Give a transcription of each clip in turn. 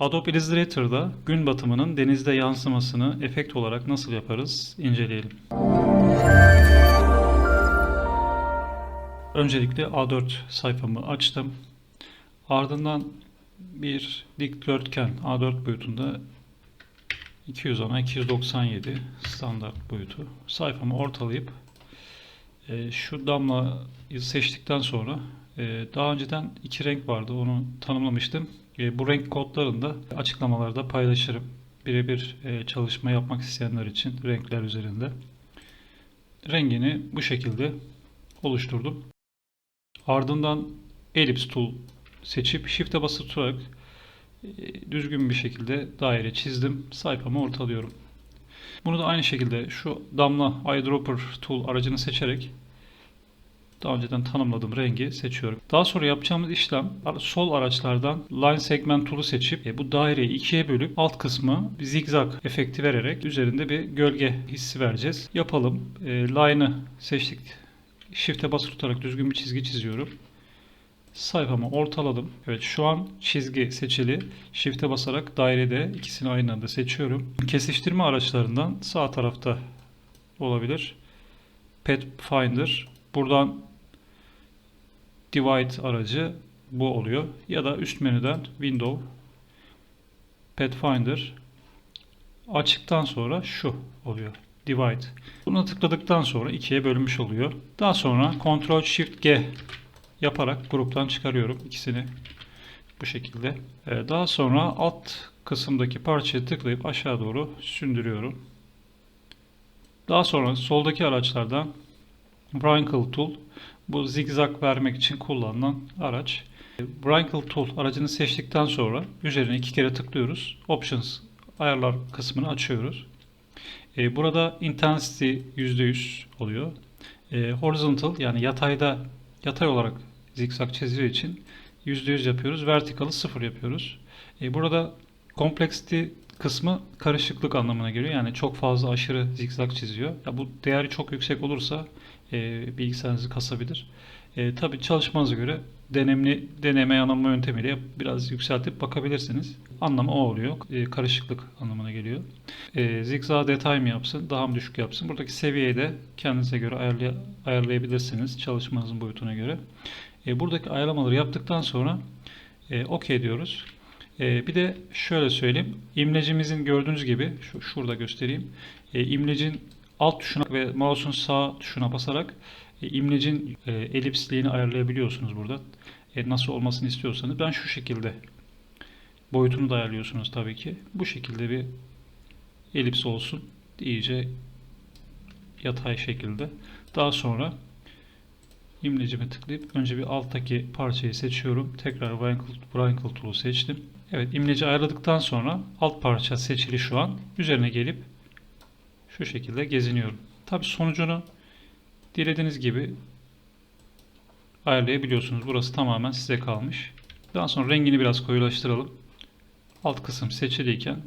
Adobe Illustrator'da gün batımının denizde yansımasını efekt olarak nasıl yaparız inceleyelim. Öncelikle A4 sayfamı açtım. Ardından bir dikdörtgen A4 boyutunda 210'a 297 standart boyutu sayfamı ortalayıp e, şu damlayı seçtikten sonra e, daha önceden iki renk vardı onu tanımlamıştım. E, bu renk kodlarını da açıklamalarda paylaşırım. Birebir e, çalışma yapmak isteyenler için renkler üzerinde. Rengini bu şekilde oluşturdum. Ardından Ellipse Tool seçip Shift'e basılı tutarak e, düzgün bir şekilde daire çizdim. Sayfamı ortalıyorum. Bunu da aynı şekilde şu damla eyedropper tool aracını seçerek daha önceden tanımladığım rengi seçiyorum. Daha sonra yapacağımız işlem sol araçlardan line segment tool'u seçip e, bu daireyi ikiye bölüp alt kısmı zigzag efekti vererek üzerinde bir gölge hissi vereceğiz. Yapalım. E, line'ı seçtik. Shift'e basılı tutarak düzgün bir çizgi çiziyorum. Sayfamı ortaladım. Evet şu an çizgi seçili. Shift'e basarak dairede ikisini aynı anda seçiyorum. Kesiştirme araçlarından sağ tarafta olabilir. Pathfinder. Buradan Divide aracı bu oluyor. Ya da üst menüden Window Pathfinder açıktan sonra şu oluyor. Divide. Buna tıkladıktan sonra ikiye bölünmüş oluyor. Daha sonra Ctrl Shift G yaparak gruptan çıkarıyorum ikisini bu şekilde. Ee, Daha sonra alt kısımdaki parçaya tıklayıp aşağı doğru sündürüyorum. Daha sonra soldaki araçlardan Wrinkle Tool bu zigzag vermek için kullanılan araç. Wrinkle Tool aracını seçtikten sonra üzerine iki kere tıklıyoruz. Options ayarlar kısmını açıyoruz. Ee, Burada intensity %100 oluyor. Ee, Horizontal yani yatayda yatay olarak zigzag çizdiği için %100 yapıyoruz. Vertical'ı 0 yapıyoruz. Ee, Burada complexity kısmı karışıklık anlamına geliyor. Yani çok fazla aşırı zigzag çiziyor. Ya bu değeri çok yüksek olursa e, bilgisayarınızı kasabilir. E, tabii çalışmanıza göre denemli deneme yanılma yöntemiyle biraz yükseltip bakabilirsiniz. Anlamı o oluyor. E, karışıklık anlamına geliyor. E, zigzag detay mı yapsın, daha mı düşük yapsın? Buradaki seviyeyi de kendinize göre ayarlay ayarlayabilirsiniz çalışmanızın boyutuna göre. E, buradaki ayarlamaları yaptıktan sonra e, OK diyoruz. E, bir de şöyle söyleyeyim. İmlecimizin gördüğünüz gibi şu şurada göstereyim. E, imlecin alt tuşuna ve mouse'un sağ tuşuna basarak e, imlecin e, elipsliğini ayarlayabiliyorsunuz burada. E, nasıl olmasını istiyorsanız. Ben şu şekilde boyutunu da ayarlıyorsunuz tabii ki. Bu şekilde bir elips olsun. İyice yatay şekilde. Daha sonra imlecime tıklayıp önce bir alttaki parçayı seçiyorum. Tekrar Wrinkle, Wrinkle Tool'u seçtim. Evet imleci ayarladıktan sonra alt parça seçili şu an. Üzerine gelip şu şekilde geziniyorum. Tabi sonucunu dilediğiniz gibi ayarlayabiliyorsunuz. Burası tamamen size kalmış. Daha sonra rengini biraz koyulaştıralım. Alt kısım seçiliyken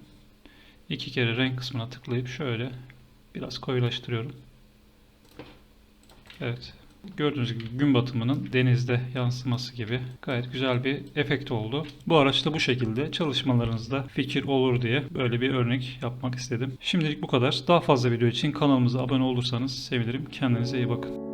iki kere renk kısmına tıklayıp şöyle biraz koyulaştırıyorum. Evet. Gördüğünüz gibi gün batımının denizde yansıması gibi gayet güzel bir efekt oldu. Bu araçta bu şekilde çalışmalarınızda fikir olur diye böyle bir örnek yapmak istedim. Şimdilik bu kadar. Daha fazla video için kanalımıza abone olursanız sevinirim. Kendinize iyi bakın.